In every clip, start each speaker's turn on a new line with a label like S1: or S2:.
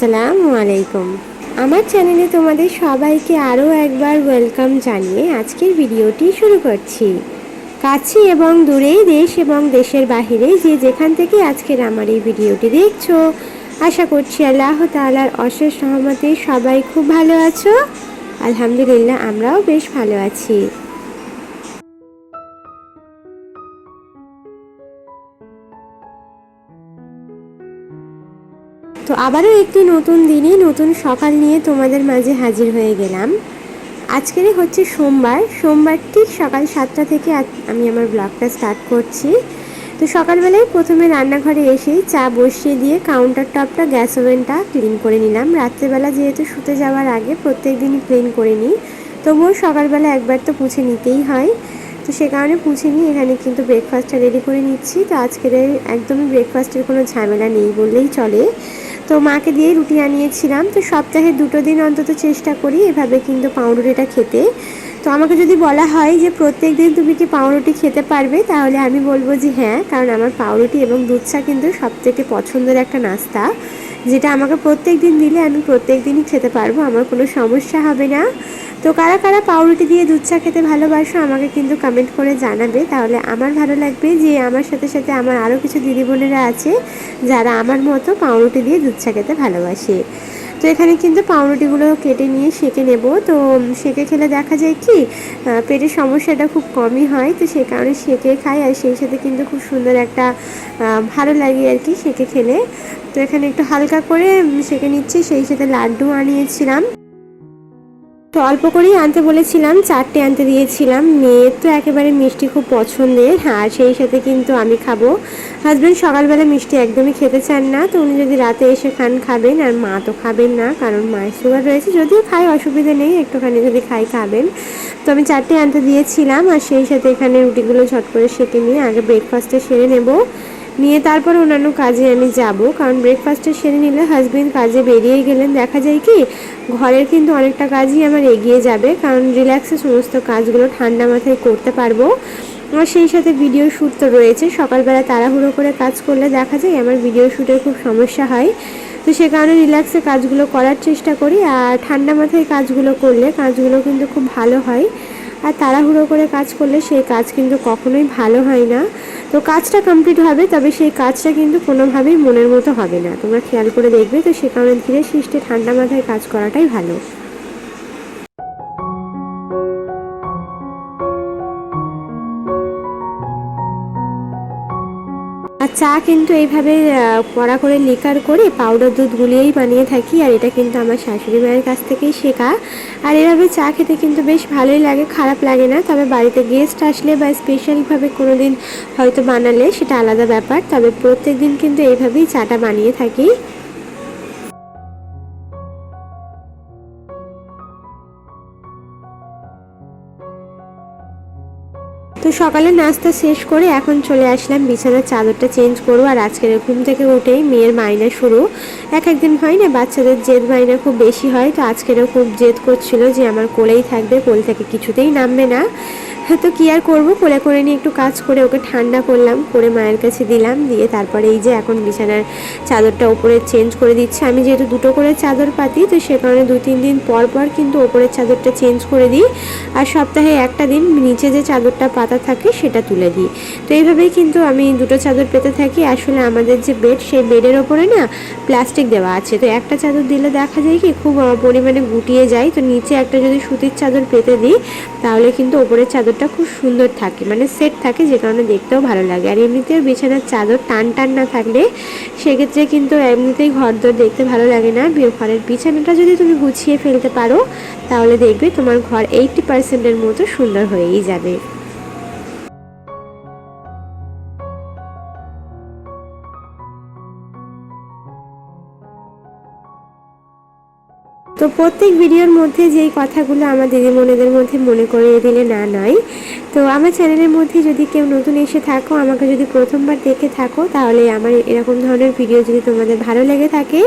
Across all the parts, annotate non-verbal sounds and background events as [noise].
S1: আসসালামু আলাইকুম। আমার চ্যানেলে তোমাদের সবাইকে আরও একবার ওয়েলকাম জানিয়ে আজকের ভিডিওটি শুরু করছি। কাছে এবং দূরে দেশ এবং দেশের বাহিরে যে যেখান থেকে আজকের আমার এই ভিডিওটি দেখছ, আশা করছি আল্লাহ তালার অশেষ সহমতে সবাই খুব ভালো আছো। আলহামদুলিল্লাহ, আমরাও বেশ ভালো আছি। তো আবারও একটি নতুন দিনে, নতুন সকাল নিয়ে তোমাদের মাঝে হাজির হয়ে গেলাম। আজকের হচ্ছে সোমবার। সোমবার ঠিক সকাল সাতটা থেকে আমি আমার ব্লগটা স্টার্ট করছি। তো সকালবেলায় প্রথমে রান্নাঘরে এসেই চা বসিয়ে দিয়ে কাউন্টার টপটা গ্যাস ওভেনটা ক্লিন করে নিলাম। রাত্রেবেলা যেহেতু শুতে যাওয়ার আগে প্রত্যেক দিনই ক্লিন করে নিই, তবুও সকালবেলা একবার তো পুছে নিতেই হয়। তো সে কারণে পুছে নিয়ে এখানে কিন্তু ব্রেকফাস্টটা রেডি করে নিচ্ছি। তো আজকের একদমই ব্রেকফাস্টের কোনো ঝামেলা নেই বললেই চলে। তো মাকে দিয়েই রুটি আনিয়েছিলাম। তো সপ্তাহে দুটো দিন অন্তত চেষ্টা করি এভাবে কিন্তু পাউরুটিটা খেতে। তো আমাকে যদি বলা হয় যে প্রত্যেক দিন তুমি কি পাউরুটি খেতে পারবে, তাহলে আমি বলব যে হ্যাঁ কারণ আমার পাউরুটি এবং দুধ চা কিন্তু সবথেকে পছন্দের একটা নাস্তা। যেটা আমাকে প্রত্যেক দিন দিলে আমি প্রত্যেক দিনই খেতে পারব, আমার কোনো সমস্যা হবে না। তো কারা কারা পাউরুটি দিয়ে দুধ চা খেতে ভালোবাসো আমাকে কিন্তু কমেন্ট করে জানাবে। তাহলে আমার ভালো লাগবে যে আমার সাথে সাথে আমার আরও কিছু দিদি বোনেরা আছে যারা আমার মতো পাউরুটি দিয়ে দুধ চা খেতে ভালোবাসে। তো এখানে কিন্তু পাউরুটিগুলো কেটে নিয়ে সেঁকে নেব। তো সেঁকে খেলে দেখা যায় কি পেটের সমস্যাটা খুব কমই হয়। তো সে কারণে সেঁকে খাই আর সেই সাথে কিন্তু খুব সুন্দর একটা ভালো লাগে আর কি সেঁকে খেলে। তো এখানে একটু হালকা করে সেঁকে নিচ্ছি, সেই সাথে লাড্ডু আনিয়েছিলাম তো অল্প করেই আনতে বলেছিলাম, চারটে আনতে দিয়েছিলাম। মেয়ের তো একেবারে মিষ্টি খুব পছন্দের, আর সেই সাথে কিন্তু আমি খাব। হাজব্যান্ড সকালবেলা মিষ্টি একদমই খেতে চান না, তো উনি যদি রাতে এসে খান, খাবেন। আর মা তো খাবেন না, কারণ মায়ের সুগার রয়েছে। যদিও খাই অসুবিধা নেই, একটুখানি যদি খাই খাবেন। তো আমি চারটে আনতে দিয়েছিলাম, আর সেই সাথে এখানে রুটিগুলো ঝট করে সেঁকে নিয়ে আগে ব্রেকফাস্টে সেরে নেব। নিয়ে তারপর অন্যান্য কাজে আমি যাব। কারণ ব্রেকফাস্টটা সেরে নিলে হাজবেন্ড কাজে বেরিয়ে গেলেন। দেখা যায় কি, ঘরের কিন্তু অনেকটা কাজই আমার এগিয়ে যাবে। কারণ রিল্যাক্সে সমস্ত কাজগুলো ঠান্ডা মাথায় করতে পারব। আর সেই সাথে ভিডিও শ্যুট তো রয়েছে। সকালবেলা তাড়াহুড়ো করে কাজ করলে দেখা যায় আমার ভিডিও শ্যুটের খুব সমস্যা হয়। তো সে কারণে রিল্যাক্সে কাজগুলো করার চেষ্টা করি। আর ঠান্ডা মাথায় কাজগুলো করলে কাজগুলো কিন্তু খুব ভালো হয়। আর তাড়াহুড়ো করে কাজ করলে সেই কাজ কিন্তু কখনোই ভালো হয় না। তো কাজটা কমপ্লিট হবে, তবে সেই কাজটা কিন্তু কোনোভাবেই মনের মতো হবে না। তোমরা খেয়াল করে দেখবে, তো সে কারণে ধীরে সৃষ্টে ঠান্ডা মাথায় কাজ করাটাই ভালো। আর চা কিন্তু এইভাবে কড়া করে লিকার করে পাউডার দুধ গুলিয়েই বানিয়ে থাকি, আর এটা কিন্তু আমার শাশুড়ি মায়ের কাছ থেকেই শেখা। আর এভাবে চা খেতে কিন্তু বেশ ভালোই লাগে, খারাপ লাগে না, তবে বাড়িতে গেস্ট আসলে বা স্পেশালভাবে কোনো দিন হয়তো বানালে সেটা আলাদা ব্যাপার, তবে প্রত্যেক দিন কিন্তু এইভাবেই চাটা বানিয়ে থাকি। তো সকালে নাস্তা শেষ করে এখন চলে আসলাম, বিছানার চাদরটা চেঞ্জ করব। আর আজকের ঘুম থেকে উঠেই মেয়ের মাইনা শুরু। এক একদিন হয় না, বাচ্চাদের জেদ মাইনা খুব বেশি হয়, তো আজকেরও খুব জেদ করছিল যে আমার কোলেই থাকবে, কোল থেকে কিছুতেই নামবে না। তো কি আর করব? কোলে করে নিয়ে একটু কাজ করে ওকে ঠান্ডা করলাম, করে মায়ের কাছে দিলাম, দিয়ে তারপরে এই যে এখন বিছানার চাদরটা ওপরে চেঞ্জ করে দিচ্ছে। আমি যেহেতু দুটো করে চাদর পাতি, তো সে কারণে দু তিন দিন পর পর কিন্তু ওপরের চাদরটা চেঞ্জ করে দিই। আর সপ্তাহে একটা দিন নিচে যে চাদরটা পাতা থাকে সেটা তুলে দিই। তো এইভাবেই কিন্তু আমি দুটো চাদর পেতে থাকি। আসলে আমাদের যে বেড, সেই বেডের ওপরে না প্লাস্টিক দেওয়া আছে। তো একটা চাদর দিলে দেখা যায় কি খুব পরিমাণে গুটিয়ে যায়। তো নিচে একটা যদি সুতির চাদর পেতে দিই, তাহলে কিন্তু ওপরের চাদরটা খুব সুন্দর থাকে। মানে সেট থাকে, যে কারণে দেখতেও ভালো লাগে। আর এমনিতেও বিছানার চাদর টান টান না থাকলে সেক্ষেত্রে কিন্তু এমনিতেই ঘর দর দেখতে ভালো লাগে না। ঘরের বিছানাটা যদি তুমি গুছিয়ে ফেলতে পারো, তাহলে দেখবে তোমার ঘর এইটটি পার্সেন্টের মতো সুন্দর হয়েই যাবে। তো প্রত্যেক ভিডিওর মধ্যে যেই কথাগুলো আমার দিদিমণিদের মধ্যে মনে করিয়ে দিলে না নয়। তো আমার চ্যানেলের মধ্যে যদি কেউ নতুন এসে থাকো, আমাকে যদি প্রথমবার দেখে থাকো, তাহলে আমার এরকম ধরনের ভিডিও যদি তোমাদের ভালো লেগে থাকে,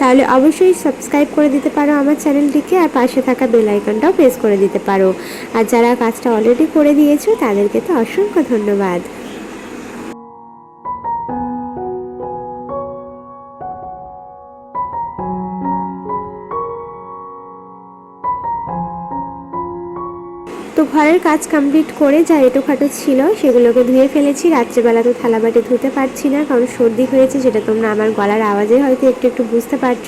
S1: তাহলে অবশ্যই সাবস্ক্রাইব করে দিতে পারো আমার চ্যানেলটিকে আর পাশে থাকা বেল আইকনটাও প্রেস করে দিতে পারো। আর যারা কাজটা অলরেডি করে দিয়েছ, তাদেরকে তো অসংখ্য ধন্যবাদ। ঘরের কাজ কমপ্লিট করে যা এটোখাটো ছিল সেগুলোকে ধুয়ে ফেলেছি। রাত্রেবেলা তো থালাবাটি ধুতে পারছি না, কারণ সর্দি হয়েছে, সেটা তোমরা আমার গলার আওয়াজে হয়তো একটু একটু বুঝতে পারছ।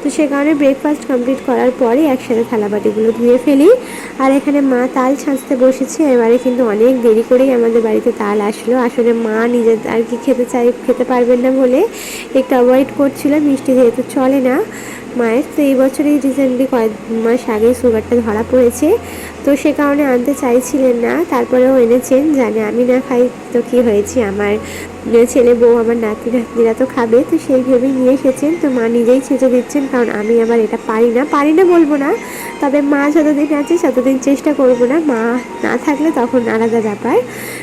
S1: তো সে কারণে ব্রেকফাস্ট কমপ্লিট করার পরে একসাথে থালাবাটিগুলো ধুয়ে ফেলি। আর এখানে মা তাল ছাঁচতে বসেছে, এবারে কিন্তু অনেক দেরি করেই আমাদের বাড়িতে তাল আসলো। আসলে মা নিজে আর কি খেতে চাই, খেতে পারবেন না বলে একটু অ্যাভয়েড করছিল, মিষ্টি যেহেতু চলে না। মায়ের তো এই বছরেই রিসেন্টলি কয়েক মাস আগে সুগারটা ধরা পড়েছে। তো সে কারণে আনতে চাইছিলেন না তারপরেও এনেছেন জানে আমি না খাই তো কী হয়েছে আমার ছেলে বউ আমার নাতি নাতনিরা তো খাবে, তো সেই ভেবেই নিয়ে এসেছেন। তো মা নিজেই ছেঁচে দিচ্ছেন, কারণ আমি আবার এটা পারি না। পারি না বলব না, তবে মা যতদিন আছে ততদিন চেষ্টা করব না। মা না থাকলে তখন আলাদা ব্যাপার।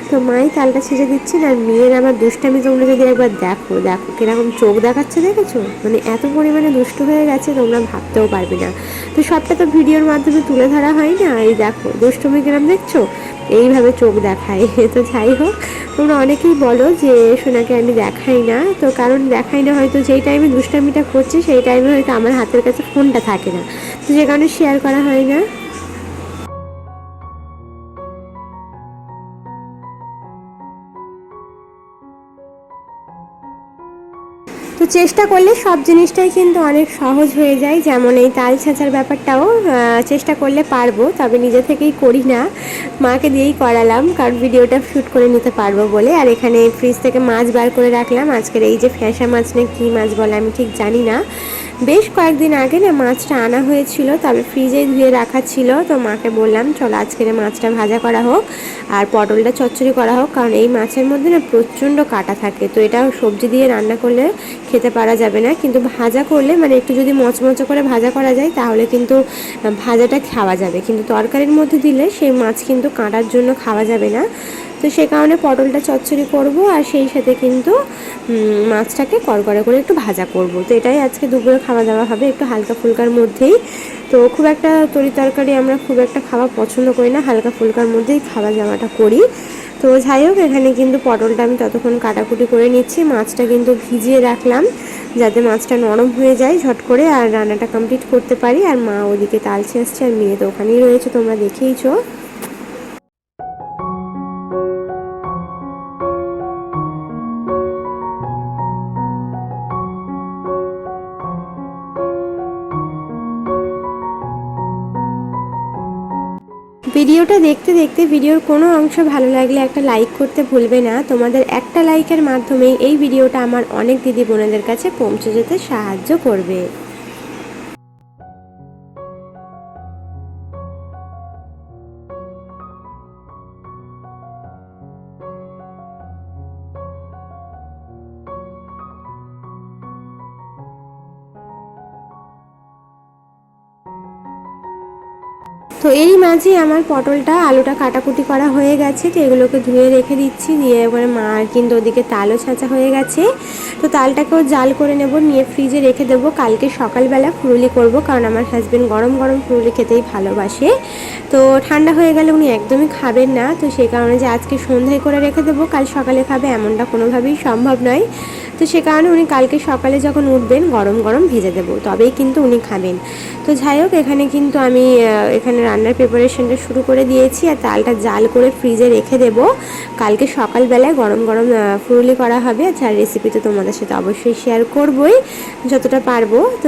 S1: তো মাই তালটা ছেঁচে দিচ্ছেন, আর মেয়ের আমার দুষ্টামি তোমরা যদি একবার দেখো দেখো কীরকম চোখ দেখাচ্ছে দেখেছ? মানে এত পরিমাণে দুষ্ট হয়ে গেছে, তোমরা ভাবতেও পারবে না। তো সবটা তো ভিডিওর মাধ্যমে তুলে ধরা হয় না। এই দেখো, দুষ্টমি কিরম দেখছ? এইভাবে চোখ দেখায়। [laughs] তো যাই হোক, তোমরা অনেকেই বলো যে সোনাকে আমি দেখাই না। তো কারণ দেখাই না হয়তো যেই টাইমে দুষ্টামিটা করছে, সেই টাইমে হয়তো আমার হাতের কাছে ফোনটা থাকে না। তো যে কারণে শেয়ার করা হয় না। চেষ্টা করলে সব জিনিসটাই কিন্তু অনেক সহজ হয়ে যায়। যেমন এই তাল ছাঁচার ব্যাপারটাও চেষ্টা করলে পারব, তবে নিজে থেকেই করি না। মাকে দিয়েই করালাম, কারণ ভিডিওটা শ্যুট করে নিতে পারব বলে। আর এখানে ফ্রিজ থেকে মাছ বার করে রাখলাম। আজকের এই যে ফ্যাঁসা মাছ না কী মাছ বলে আমি ঠিক জানি না। বেশ কয়েকদিন আগে না মাছটা আনা হয়েছিল, তবে ফ্রিজে ধুয়ে রাখা ছিল। তো মাকে বললাম, চলো আজকের মাছটা ভাজা করা হোক আর পটলটা চচ্চড়ি করা হোক। কারণ এই মাছের মধ্যে না প্রচণ্ড কাটা থাকে। তো এটা সবজি দিয়ে রান্না করলে খেতে পারা যাবে না। কিন্তু ভাজা করলে মানে একটু যদি মচমচো করে ভাজা করা যায়, তাহলে কিন্তু ভাজাটা খাওয়া যাবে। কিন্তু তরকারির মধ্যে দিলে সেই মাছ কিন্তু কাঁটার জন্য খাওয়া যাবে না। তো সে কারণে পটলটা চচ্চড়ি করব আর সেই সাথে কিন্তু মাছটাকে কড়কড়া করে একটু ভাজা করব। তো এটাই আজকে দুপুরে খাওয়া দাওয়া হবে। একটু হালকা ফুলকার মধ্যেই। তো খুব একটা তরি তরকারি আমরা খুব একটা খাওয়া পছন্দ করি না। হালকা ফুলকার মধ্যেই খাওয়া যাওয়াটা করি। তো যাই হোক, এখানে কিন্তু পটলটা আমি ততক্ষণ কাটাকুটি করে নিচ্ছি। মাছটা কিন্তু ভিজিয়ে রাখলাম যাতে মাছটা নরম হয়ে যায় ঝট করে আর রান্নাটা কমপ্লিট করতে পারি। আর মা ওদিকে তালছে আসছে আর মেয়ে তো ওখানেই রয়েছে, তোমরা দেখেইছো। ভিডিওটা দেখতে দেখতে ভিডিওর কোনো অংশ ভালো লাগলে একটা লাইক করতে ভুলবে না। তোমাদের একটা লাইকের মাধ্যমেই এই ভিডিওটা আমার অনেক দিদি বোনেদের কাছে পৌঁছে যেতে সাহায্য করবে। তো এই মাঝে আমার পটলটা, আলুটা কাটাকুটি করা হয়ে গেছে, তো এগুলোকে ধুয়ে রেখে দিচ্ছি, দিয়ে এবারে মা কিন্তু ওদিকে তালও ছাঁচা হয়ে গেছে। তো তালটাকেও জাল করে নেব, নিয়ে ফ্রিজে রেখে দেবো। কালকে সকালবেলা ফুরুলি করব, কারণ আমার হাজব্যান্ড গরম গরম ফুরুলি খেতেই ভালোবাসে। তো ঠান্ডা হয়ে গেলে উনি একদমই খাবেন না, তো সেই কারণে যে আজকে সন্ধ্যায় করে রেখে দেবো, কাল সকালে খাবে এমনটা কোনোভাবেই সম্ভব নয়। তো সে কারণে উনি কালকে সকালে যখন উঠবেন, গরম গরম ভেজে দেবো। তবেই কিন্তু উনি খাবেন। তো যাই হোক, এখানে কিন্তু আমি এখানে রান্নার প্রিপারেশনটা শুরু করে দিয়েছি আর তালটা জাল করে ফ্রিজে রেখে দেব। কালকে সকালবেলায় গরম গরম ফুরুলি করা হবে। আচ্ছা রেসিপি তো তোমাদের সাথে অবশ্যই শেয়ার করবই, যতটা পারব। তো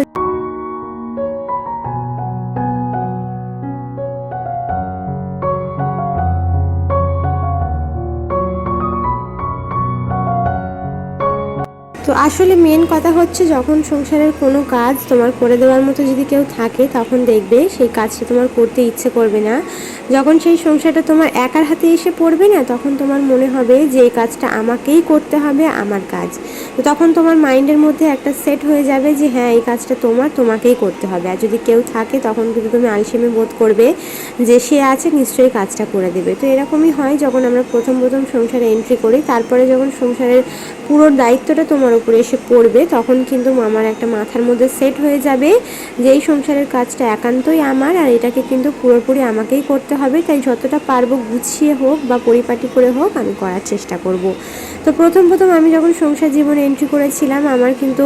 S1: আসলে মেন কথা হচ্ছে যখন সংসারের কোনো কাজ তোমার করে দেওয়ার মতো যদি কেউ থাকে, তখন দেখবে সেই কাজটা তোমার করতে ইচ্ছে করবে না। যখন সেই সংসারটা তোমার একার হাতে এসে পড়বে না, তখন তোমার মনে হবে যে এই কাজটা আমাকেই করতে হবে, আমার কাজ। তো তখন তোমার মাইন্ডের মধ্যে একটা সেট হয়ে যাবে যে হ্যাঁ এই কাজটা তোমার, তোমাকেই করতে হবে। আর যদি কেউ থাকে, তখন কিন্তু তুমি আলসেমে বোধ করবে যে সে আছে, নিশ্চয়ই কাজটা করে দেবে। তো এরকমই হয় যখন আমরা প্রথম প্রথম সংসারে এন্ট্রি করি, তারপরে যখন সংসারের পুরো দায়িত্বটা তোমার উপরে এসে পড়বে, তখন কিন্তু আমার একটা মাথার মধ্যে সেট হয়ে যাবে যে এই সংসারের কাজটা একান্তই আমার আর এটাকে কিন্তু পুরোপুরি আমাকেই করতে হবে। তাই যতটা পারব গুছিয়ে হোক বা পরিপাটি করে হোক আমি করার চেষ্টা করব। তো প্রথম প্রথম আমি যখন সংসার জীবনে এন্ট্রি করেছিলাম, আমার কিন্তু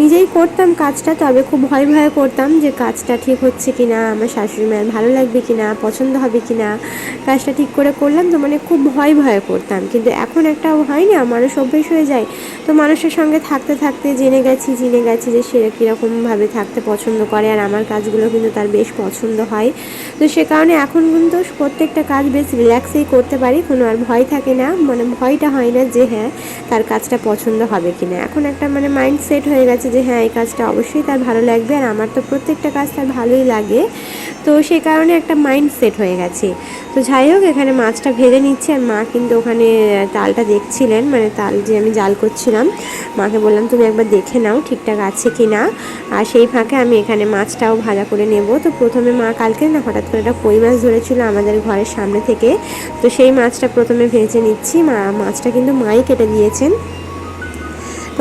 S1: নিজেই করতাম কাজটা, তবে খুব ভয় ভয় করতাম যে কাজটা ঠিক হচ্ছে কি না আমার শাশুড়ি মায়ের ভালো লাগবে কি না পছন্দ হবে কি না কাজটা ঠিক করে করলাম তো মানে খুব ভয় ভয় করতাম। কিন্তু এখন একটা হয় না মানুষ অভ্যেস হয়ে যায়। তো মানুষের সঙ্গে থাকতে থাকতে জেনে গেছি জেনে গেছি যে সে কীরকমভাবে থাকতে পছন্দ করে আর আমার কাজগুলো কিন্তু তার বেশ পছন্দ হয়। তো সে কারণে এখন কিন্তু প্রত্যেকটা কাজ বেশ রিল্যাক্সেই করতে পারি, কোনো আর ভয় থাকে না। মানে ভয়টা হয় না যে হ্যাঁ তার কাজটা পছন্দ হবে কি না এখন একটা মানে মাইন্ড সেট হয়ে গেছে যে হ্যাঁ এই কাজটা অবশ্যই তার ভালো লাগবে আর আমার তো প্রত্যেকটা কাজ তার ভালোই লাগে। তো সেই কারণে একটা মাইন্ড সেট হয়ে গেছে। তো যাই হোক, এখানে মাছটা ভেজে নিচ্ছে আর মা কিন্তু ওখানে তালটা দেখছিলেন। মানে তাল যে আমি জাল করছিলাম। মাকে বললাম, তুমি একবার দেখে নাও ঠিকঠাক আছে কি না আর সেই ফাঁকে আমি এখানে মাছটাও ভাজা করে নেব। তো প্রথমে মা কালকে না হঠাৎ করে একটা কই মাছ ধরেছিল আমাদের ঘরের সামনে থেকে। তো সেই মাছটা প্রথমে ভেজে নিচ্ছি। মা, মাছটা কিন্তু মাই কেটে দিয়েছেন।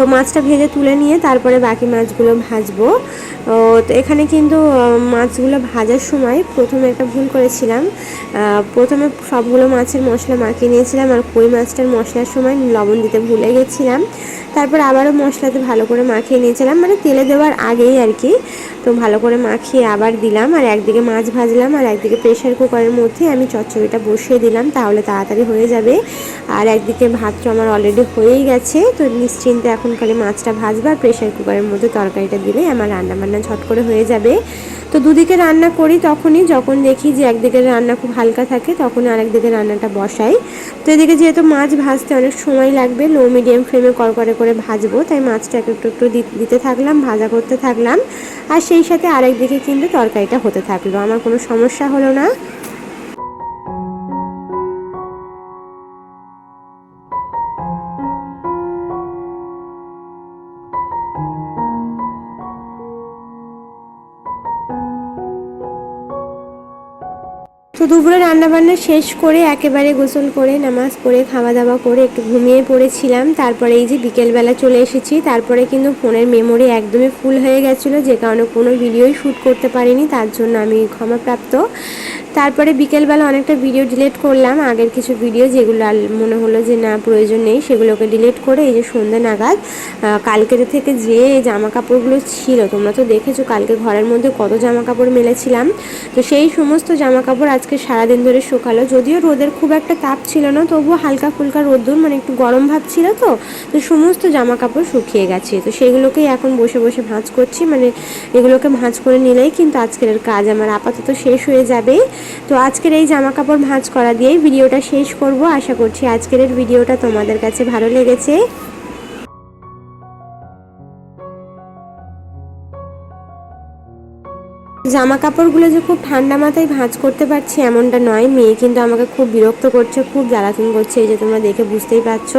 S1: তো মাছটা ভেজে তুলে নিয়ে তারপরে বাকি মাছগুলো ভাজবো। তো এখানে কিন্তু মাছগুলো ভাজার সময় প্রথমে একটা ভুল করেছিলাম। প্রথমে সবগুলো মাছের মশলা মাখিয়ে নিয়েছিলাম আর কই মাছটার মশলার সময় লবণ দিতে ভুলে গেছিলাম। তারপর আবারও মশলাতে ভালো করে মাখিয়ে নিয়েছিলাম মানে তেলে দেওয়ার আগেই আর কি। তো ভালো করে মাখিয়ে আবার দিলাম আর একদিকে মাছ ভাজলাম আর একদিকে প্রেশার কুকারের মধ্যে আমি চচ্চড়িটা বসিয়ে দিলাম, তাহলে তাড়াতাড়ি হয়ে যাবে। আর একদিকে ভাত তো আমার অলরেডি হয়েই গেছে, তো নিশ্চিন্তে এখন খালি মাছটা ভাজবো আর প্রেশার কুকারের মধ্যে তরকারিটা দিলে আমার রান্না বান্না ঝট করে হয়ে যাবে। তো দুদিকে রান্না করি তখনই, যখন দেখি যে একদিকে রান্না খুব হালকা থাকে তখন আরেকদিকে রান্নাটা বসাই। তো এদিকে যেহেতু মাছ ভাজতে অনেক সময় লাগবে লো মিডিয়াম ফ্লেমে কড়কড়ে করে ভাজবো, তাই মাছটা একটু একটু দিতে থাকলাম, ভাজা করতে থাকলাম। আর সেই সাথে আরেকদিকে কিন্তু তরকারিটা হতে থাকল, আমার কোনো সমস্যা হলো না। তো দুপুরে রান্নাবান্না শেষ করে একেবারে গোসল করে, নামাজ পড়ে খাওয়া দাওয়া করে একটু ঘুমিয়ে পড়েছিলাম। তারপরে এই যে বিকেলবেলা চলে এসেছি, তারপরে কিন্তু ফোনের মেমোরি একদমই ফুল হয়ে গেছিল, যে কারণে কোনো ভিডিওই শ্যুট করতে পারিনি, তার জন্য আমি ক্ষমাপ্রাপ্ত। তারপরে বিকেলবেলা অনেকটা ভিডিও ডিলিট করলাম। আগের কিছু ভিডিও যেগুলো মনে হলো যে না, প্রয়োজন নেই, সেগুলোকে ডিলিট করে এই যে সন্ধ্যে নাগাদ কালকের থেকে যে জামা কাপড়গুলো ছিল, তোমরা তো দেখেছ কালকে ঘরের মধ্যে কত জামা কাপড় মেলেছিলাম। তো সেই সমস্ত জামা কাপড় আজকে সারাদিন ধরে শুকালো। যদিও রোদের খুব একটা তাপ ছিল না, তবুও হালকা ফুলকা রোদ্দুর মানে একটু গরম ভাব ছিল তো তো সমস্ত জামা কাপড় শুকিয়ে গেছে। তো সেগুলোকেই এখন বসে বসে ভাঁজ করছি মানে এগুলোকে ভাঁজ করে নিলেই কিন্তু আজকের কাজ আমার আপাতত শেষ হয়ে যাবে। তো আজকের এই জামা কাপড় ভাঁজ করা দিয়েই ভিডিওটা শেষ করব। আশা করছি আজকের ভিডিওটা তোমাদের কাছে ভালো লেগেছে। জামা কাপড়গুলো যে খুব ঠান্ডা মাথায় ভাঁজ করতে পারছি এমনটা নয়। মেয়ে কিন্তু আমাকে খুব বিরক্ত করছে, খুব জ্বালাতন করছে, এই যে তোমরা দেখে বুঝতেই পারছ।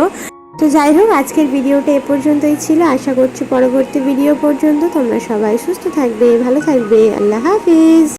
S1: তো যাই হোক, আজকের ভিডিওটা এ পর্যন্তই ছিল। আশা করছি পরবর্তী ভিডিও পর্যন্ত তোমরা সবাই সুস্থ থাকবে, ভালো থাকবে। আল্লাহ হাফিজ।